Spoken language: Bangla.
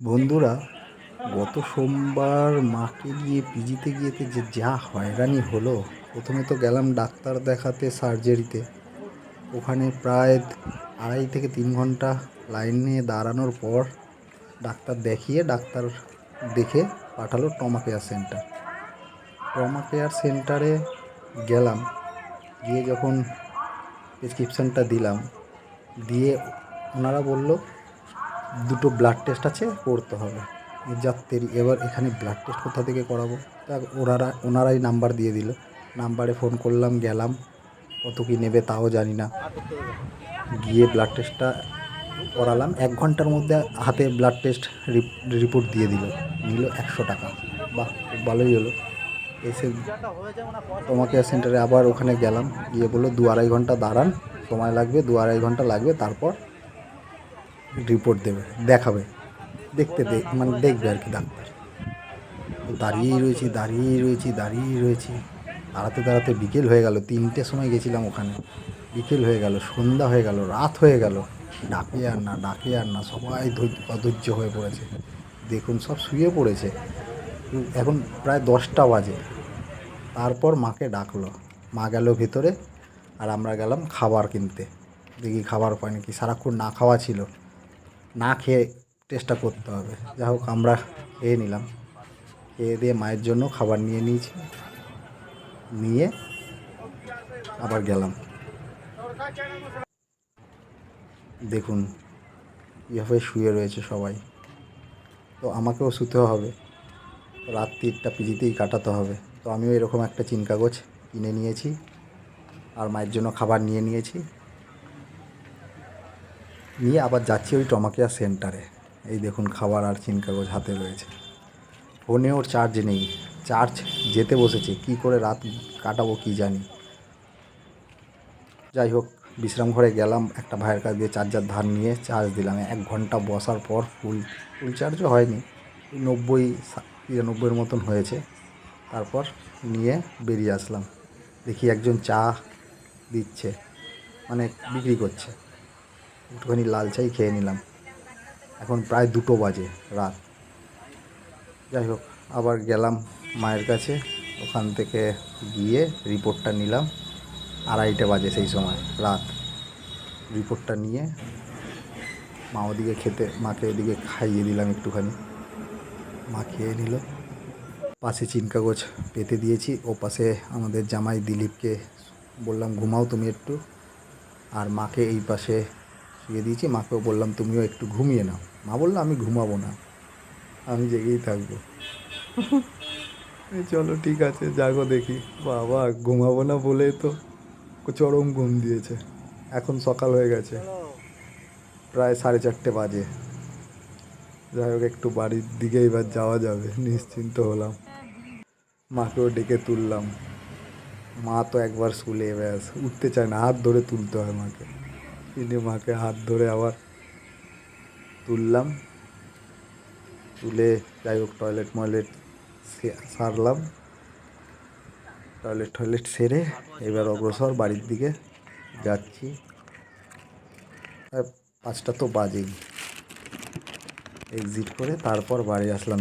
বন্ধুরা, গত সোমবার মাকে গিয়ে পিজিতে গিয়েতে যে যা হয়রানি হলো, প্রথমে তো গেলাম ডাক্তার দেখাতে সার্জারিতে। ওখানে প্রায় আড়াই থেকে তিন ঘণ্টা লাইন দাঁড়ানোর পর ডাক্তার দেখিয়ে ডাক্তার দেখে পাঠালো trauma care centre. Trauma care সেন্টারে গেলাম, গিয়ে যখন প্রেসক্রিপশানটা দিলাম, দিয়ে ওনারা বলল দুটো ব্লাড টেস্ট আছে, করতে হবে। যাত্রী এবার এখানে ব্লাড টেস্ট কোথা থেকে করাবো? তা ওনারা, ওনারাই নাম্বার দিয়ে দিল। নাম্বারে ফোন করলাম, গেলাম। কত কী নেবে তাও জানি না। গিয়ে ব্লাড টেস্টটা করালাম। এক ঘণ্টার মধ্যে হাতে ব্লাড টেস্ট রিপোর্ট দিয়ে দিল। নিল একশো টাকা। বাহ, খুব ভালোই হলো। এসে তোমাকে সেন্টারে আবার ওখানে গেলাম। গিয়ে বলল, দু আড়াই ঘণ্টা দাঁড়ান। সময় লাগবে, দু আড়াই ঘণ্টা লাগবে। তারপর রিপোর্ট দেবে, দেখাবে, দেখতে মানে দেখবে আর কি ডাক্তার। দাঁড়িয়েই রয়েছি দাঁড়িয়েই রয়েছি দাঁড়িয়েই রয়েছি। দাঁড়াতে দাঁড়াতে বিকেল হয়ে গেল, তিনটের সময় গেছিলাম ওখানে। বিকেল হয়ে গেল, সন্ধ্যা হয়ে গেল, রাত হয়ে গেল। ডাকে আর না, ডাকে আর না, সবাই ধৈর্য, অধৈর্য হয়ে পড়েছে। দেখুন, সব শুয়ে পড়েছে। এখন প্রায় দশটা বাজে। তারপর মাকে ডাকলো। মা গেল ভেতরে, আর আমরা গেলাম খাবার কিনতে। দেখি খাবার পাই নাকি সারাক্ষণ না খাওয়া ছিল। না খেয়ে টেস্টটা করতে হবে। যা হোক, আমরা খেয়ে নিলাম। খেয়ে দিয়ে মায়ের জন্য খাবার নিয়ে নিয়েছি। নিয়ে আবার গেলাম। দেখুন, কীভাবে শুয়ে রয়েছে সবাই। তো আমাকেও শুতে হবে। রাত্রিটা পিজিতেই কাটাতে হবে। তো আমিও এরকম একটা চিন কাগজ কিনে নিয়েছি। আর মায়ের জন্য খাবার নিয়ে নিয়েছি। নিয়ে আবার যাচ্ছি ওই টমাকিয়া সেন্টারে। এই দেখুন, খাবার আর চিন কাগজ হাতে রয়েছে। ফোনে ওর চার্জ নেই। চার্জ যেতে বসেছে। কি করে রাত কাটাবো কি জানি। যাই হোক, বিশ্রাম ঘরে গেলাম। একটা ভাইয়ের কাছ দিয়ে চার্জার ধার নিয়ে চার্জ দিলাম। এক ঘণ্টা বসার পর ফুল ফুল চার্জও হয়নি। নব্বই তিরানব্বইয়ের মতন হয়েছে। তারপর নিয়ে বেরিয়ে আসলাম। দেখি একজন চা দিচ্ছে মানে বিক্রি করছে। একটুখানি লাল চাই খেয়ে নিলাম। এখন প্রায় দুটো বাজে রাত। যাই হোক, আবার গেলাম মায়ের কাছে। ওখান থেকে গিয়ে রিপোর্টটা নিলাম। আড়াইটে বাজে সেই সময়, রাত। রিপোর্টটা নিয়ে মা ওদিকে খেতে, মাকে ওদিকে খাইয়ে দিলাম একটুখানি। মা খেয়ে নিল। পাশে চিন কাগজ পেতে দিয়েছি। ও পাশে আমাদের জামাই দিলীপকে বললাম, ঘুমাও তুমি একটু। আর মাকে এই পাশে শুয়ে দিয়েছি। মাকেও বললাম, তুমিও একটু ঘুমিয়ে নাও। মা বলল, আমি ঘুমাবো না। আমি জেগেই থাকব। চলো, ঠিক আছে, জাগো দেখি। বাবা, ঘুমাবো না বলে তো চরম ঘুম দিয়েছে। এখন সকাল হয়ে গেছে। প্রায় সাড়ে চারটে বাজে। যাই হোক, একটু বাড়ির দিকে এবার যাওয়া যাবে, নিশ্চিন্ত হলাম। মাকেও ডেকে তুললাম। মা তো একবার শুলে ব্যাস, উঠতে চায় না, হাত ধরে তুলতে হয় মাকে। তিনি মাকে হাত ধরে আবার তুললাম। তুলে যাই হোক টয়লেট ময়লেট সারলাম। টয়লেট টয়লেট সেরে এবার অগ্রসর বাড়ির দিকে যাচ্ছি। পাঁচটা তো বাজেই। এক্সিট করে তারপর বাড়ি আসলাম।